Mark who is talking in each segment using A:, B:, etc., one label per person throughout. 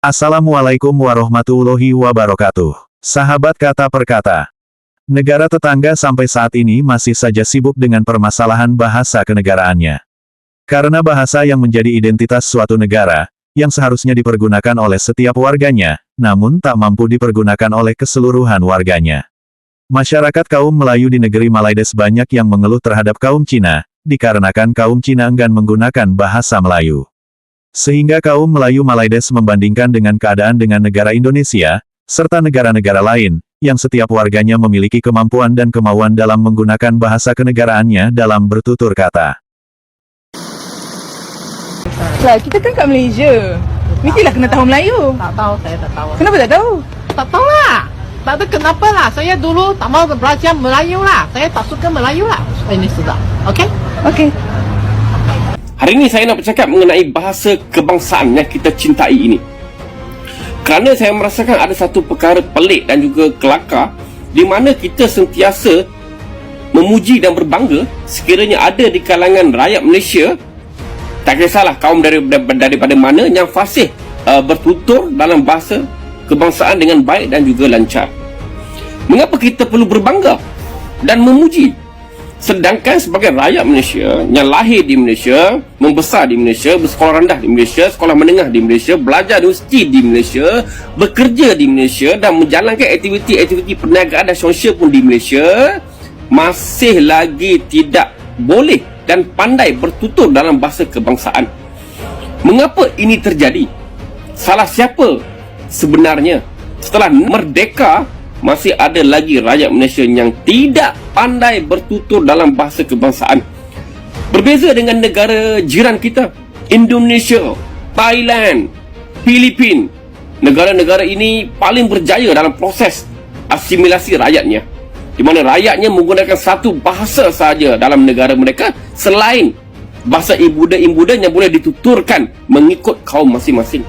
A: Assalamualaikum warahmatullahi wabarakatuh. Sahabat kata per kata. Negara tetangga sampai saat ini masih saja sibuk dengan permasalahan bahasa kenegaraannya. Karena bahasa yang menjadi identitas suatu negara, yang seharusnya dipergunakan oleh setiap warganya, namun tak mampu dipergunakan oleh keseluruhan warganya. Masyarakat kaum Melayu di negeri Malaides banyak yang mengeluh terhadap kaum Cina, dikarenakan kaum Cina enggan menggunakan bahasa Melayu. Sehingga kaum Melayu Malaides membandingkan dengan keadaan dengan negara Indonesia, serta negara-negara lain, yang setiap warganya memiliki kemampuan dan kemauan dalam menggunakan bahasa kenegaraannya dalam bertutur kata.
B: Lah, kita kan kat Malaysia. Mestilah kena tahu Melayu.
C: Tak tahu, saya tak tahu.
B: Kenapa tak tahu?
C: Tak tahu lah. Tak tahu kenapa lah. Saya dulu tak mau belajar Melayu lah. Saya tak suka Melayu lah. Ini sudah. Okey?
B: Okey.
D: Hari ini saya nak bercakap mengenai bahasa kebangsaan yang kita cintai ini. Kerana saya merasakan ada satu perkara pelik dan juga kelakar di mana kita sentiasa memuji dan berbangga sekiranya ada di kalangan rakyat Malaysia tak kisahlah kaum dari, daripada mana yang fasih uh, bertutur dalam bahasa kebangsaan dengan baik dan juga lancar. Mengapa kita perlu berbangga dan memuji Sedangkan sebagai rakyat Malaysia yang lahir di Malaysia, membesar di Malaysia, bersekolah rendah di Malaysia, sekolah menengah di Malaysia, belajar universiti di Malaysia, bekerja di Malaysia dan menjalankan aktiviti-aktiviti perniagaan dan sosial pun di Malaysia, masih lagi tidak boleh dan pandai bertutur dalam bahasa kebangsaan. Mengapa ini terjadi? Salah siapa sebenarnya? Setelah merdeka, masih ada lagi rakyat Malaysia yang tidak pandai bertutur dalam bahasa kebangsaan. Berbeza dengan negara jiran kita, Indonesia, Thailand, Filipin. Negara-negara ini paling berjaya dalam proses asimilasi rakyatnya. Di mana rakyatnya menggunakan satu bahasa sahaja dalam negara mereka selain bahasa ibuda-ibuda yang boleh dituturkan mengikut kaum masing-masing.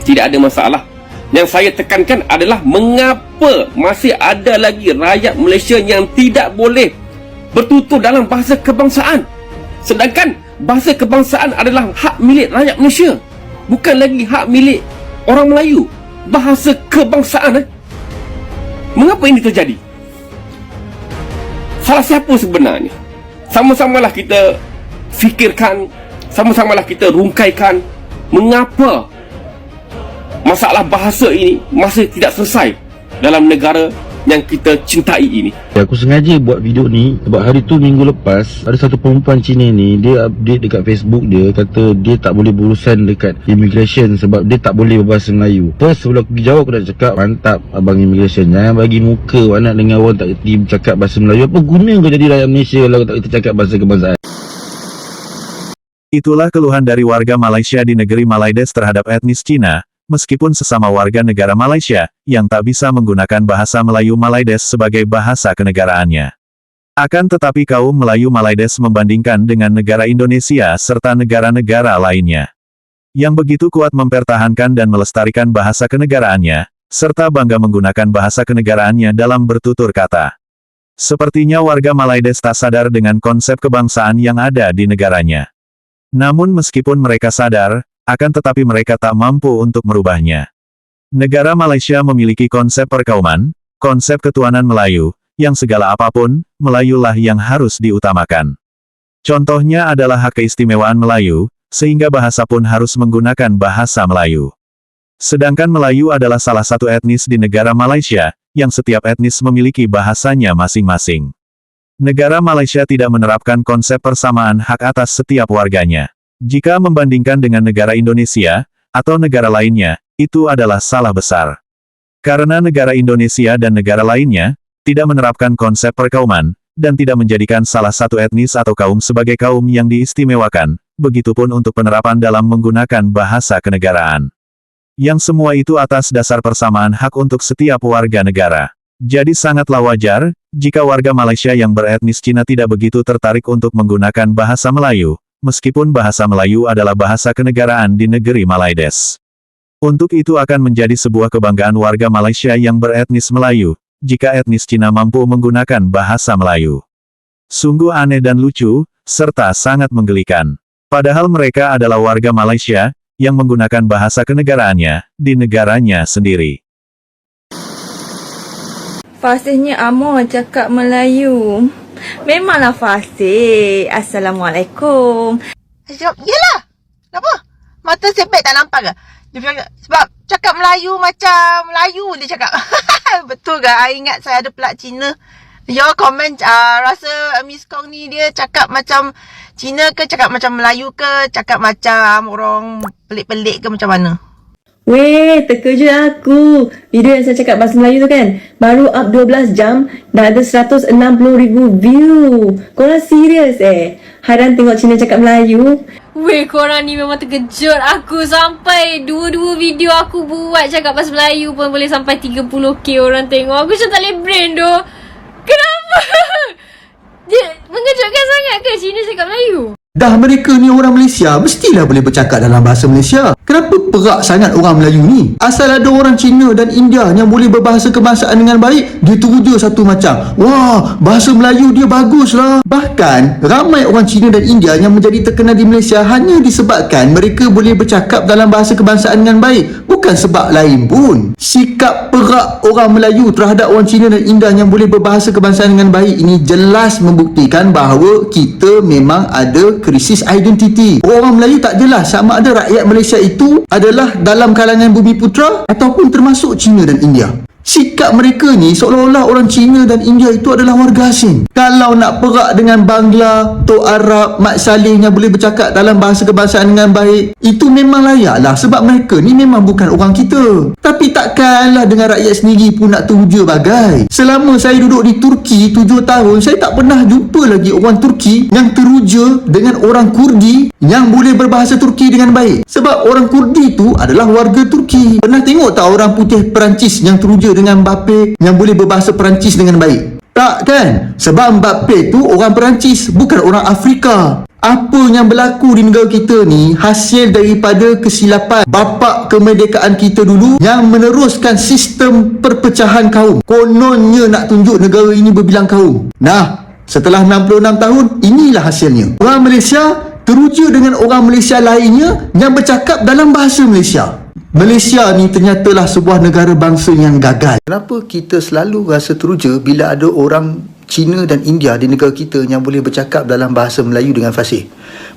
D: Tidak ada masalah yang saya tekankan adalah mengapa masih ada lagi rakyat Malaysia yang tidak boleh bertutur dalam bahasa kebangsaan. Sedangkan bahasa kebangsaan adalah hak milik rakyat Malaysia. Bukan lagi hak milik orang Melayu. Bahasa kebangsaan. Eh? Mengapa ini terjadi? Salah siapa sebenarnya? Sama-samalah kita fikirkan, sama-samalah kita rungkaikan mengapa masalah bahasa ini masih tidak selesai dalam negara yang kita cintai ini.
E: Ya, aku sengaja buat video ni sebab hari tu minggu lepas ada satu perempuan Cina ni dia update dekat Facebook dia kata dia tak boleh berurusan dekat immigration sebab dia tak boleh berbahasa Melayu. First sebelum aku pergi jawab aku dah cakap mantap abang immigration jangan bagi muka anak dengan orang tak kerti bercakap bahasa Melayu. Apa guna kau jadi rakyat Malaysia kalau tak kerti cakap bahasa kebangsaan?
A: Itulah keluhan dari warga Malaysia di negeri Malaides terhadap etnis Cina, meskipun sesama warga negara Malaysia, yang tak bisa menggunakan bahasa Melayu Malaides sebagai bahasa kenegaraannya. Akan tetapi kaum Melayu Malaides membandingkan dengan negara Indonesia serta negara-negara lainnya. Yang begitu kuat mempertahankan dan melestarikan bahasa kenegaraannya, serta bangga menggunakan bahasa kenegaraannya dalam bertutur kata. Sepertinya warga Malaides tak sadar dengan konsep kebangsaan yang ada di negaranya. Namun meskipun mereka sadar, akan tetapi mereka tak mampu untuk merubahnya. Negara Malaysia memiliki konsep perkauman, konsep ketuanan Melayu, yang segala apa pun, Melayulah yang harus diutamakan. Contohnya adalah hak keistimewaan Melayu, sehingga bahasa pun harus menggunakan bahasa Melayu. Sedangkan Melayu adalah salah satu etnis di negara Malaysia, yang setiap etnis memiliki bahasanya masing-masing. Negara Malaysia tidak menerapkan konsep persamaan hak atas setiap warganya. Jika membandingkan dengan negara Indonesia, atau negara lainnya, itu adalah salah besar. Karena negara Indonesia dan negara lainnya, tidak menerapkan konsep perkauman, dan tidak menjadikan salah satu etnis atau kaum sebagai kaum yang diistimewakan, begitupun untuk penerapan dalam menggunakan bahasa kenegaraan. Yang semua itu atas dasar persamaan hak untuk setiap warga negara. Jadi sangatlah wajar, jika warga Malaysia yang beretnis Cina tidak begitu tertarik untuk menggunakan bahasa Melayu, meskipun bahasa Melayu adalah bahasa kenegaraan di negeri Malaides. Untuk itu akan menjadi sebuah kebanggaan warga Malaysia yang beretnis Melayu, jika etnis Cina mampu menggunakan bahasa Melayu. Sungguh aneh dan lucu, serta sangat menggelikan. Padahal mereka adalah warga Malaysia, yang menggunakan bahasa kenegaraannya di negaranya sendiri.
B: Fasihnya Amor cakap Melayu. Memanglah fasih. Assalamualaikum.
F: Cakap, yelah. Kenapa? Mata sepek tak nampak ke? Dia cakap, sebab cakap Melayu macam Melayu dia cakap. Betul ke? I ingat saya ada pelak Cina. Your comment uh, rasa Miss Kong ni dia cakap macam Cina ke cakap macam Melayu ke cakap macam orang pelik-pelik ke macam mana?
G: Weh, terkejut aku. Video yang saya cakap bahasa Melayu tu kan, baru up 12 jam, dah ada 160 ribu view. Korang serius eh? Hairan tengok Cina cakap Melayu?
H: Weh korang ni memang terkejut aku sampai dua-dua video aku buat cakap bahasa Melayu pun boleh sampai 30k orang tengok. Aku macam tak boleh brain tu. Kenapa? Dia mengejutkan sangat ke Cina cakap Melayu?
I: Dah mereka ni orang Malaysia Mestilah boleh bercakap dalam bahasa Malaysia Kenapa perak sangat orang Melayu ni. Asal ada orang Cina dan India Yang boleh berbahasa kebangsaan dengan baik Dia teruja satu macam. Wah bahasa Melayu dia bagus lah Bahkan ramai orang Cina dan India Yang menjadi terkenal di Malaysia Hanya disebabkan mereka boleh bercakap dalam bahasa kebangsaan dengan baik Bukan sebab lain pun. Sikap perak orang Melayu terhadap orang Cina dan India Yang boleh berbahasa kebangsaan dengan baik Ini jelas membuktikan bahawa Kita memang ada krisis identiti. Orang Melayu tak jelas sama ada rakyat Malaysia itu Adalah dalam kalangan bumi putra Ataupun termasuk Cina dan India Sikap mereka ni seolah-olah orang Cina dan India itu adalah warga asing. Kalau nak perak dengan Bangla, Tok Arab, Mat Saleh yang boleh bercakap dalam bahasa kebangsaan dengan baik, itu memang layak lah sebab mereka ni memang bukan orang kita. Tapi takkanlah dengan rakyat sendiri pun nak teruja bagai. Selama saya duduk di Turki 7 tahun, saya tak pernah jumpa lagi orang Turki yang teruja dengan orang Kurdi yang boleh berbahasa Turki dengan baik. Sebab orang Kurdi tu adalah warga Turki. Pernah tengok tak orang putih Perancis yang teruja dengan Mbappe yang boleh berbahasa Perancis dengan baik? Tak kan? Sebab Mbappe tu orang Perancis, bukan orang Afrika. Apa yang berlaku di negara kita ni hasil daripada kesilapan bapa kemerdekaan kita dulu yang meneruskan sistem perpecahan kaum. Kononnya nak tunjuk negara ini berbilang kaum. Nah, setelah 66 tahun, inilah hasilnya. Orang Malaysia teruja dengan orang Malaysia lainnya yang bercakap dalam bahasa Malaysia. Malaysia ni ternyatalah sebuah negara bangsa yang gagal. Kenapa kita selalu rasa teruja bila ada orang Cina dan India di negara kita yang boleh bercakap dalam bahasa Melayu dengan fasih?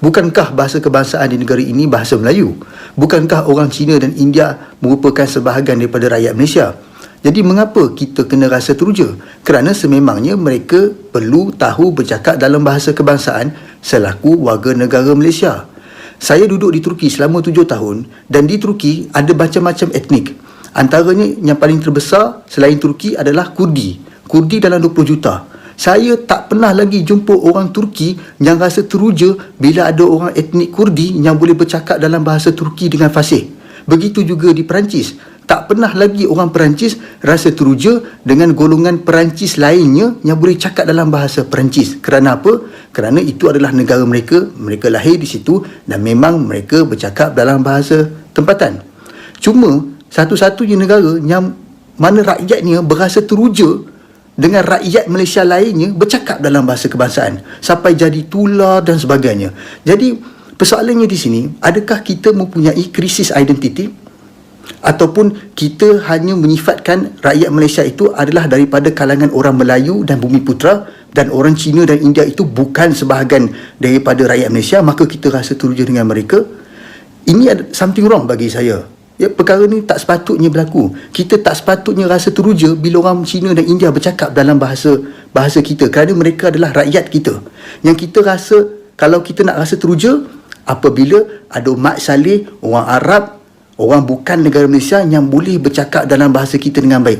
I: Bukankah bahasa kebangsaan di negara ini bahasa Melayu? Bukankah orang Cina dan India merupakan sebahagian daripada rakyat Malaysia? Jadi mengapa kita kena rasa teruja? Kerana sememangnya mereka perlu tahu bercakap dalam bahasa kebangsaan selaku warga negara Malaysia. Saya duduk di Turki selama tujuh tahun dan di Turki ada macam-macam etnik. Antaranya yang paling terbesar selain Turki adalah Kurdi. Kurdi dalam 20 juta. Saya tak pernah lagi jumpa orang Turki yang rasa teruja bila ada orang etnik Kurdi yang boleh bercakap dalam bahasa Turki dengan fasih. Begitu juga di Perancis. Tak pernah lagi orang Perancis rasa teruja dengan golongan Perancis lainnya yang boleh cakap dalam bahasa Perancis. Kerana apa? Kerana itu adalah negara mereka, mereka lahir di situ dan memang mereka bercakap dalam bahasa tempatan. Cuma satu-satunya negara yang mana rakyatnya berasa teruja dengan rakyat Malaysia lainnya bercakap dalam bahasa kebangsaan sampai jadi tular dan sebagainya. Jadi persoalannya di sini, adakah kita mempunyai krisis identiti ataupun kita hanya menyifatkan rakyat Malaysia itu adalah daripada kalangan orang Melayu dan Bumi Putra dan orang Cina dan India itu bukan sebahagian daripada rakyat Malaysia maka kita rasa teruja dengan mereka. Ini ada something wrong bagi saya. Ya perkara ni tak sepatutnya berlaku. Kita tak sepatutnya rasa teruja bila orang Cina dan India bercakap dalam bahasa bahasa kita kerana mereka adalah rakyat kita. Yang kita rasa kalau kita nak rasa teruja apabila ada Mat Saleh orang Arab orang bukan negara Malaysia yang boleh bercakap dalam bahasa kita dengan baik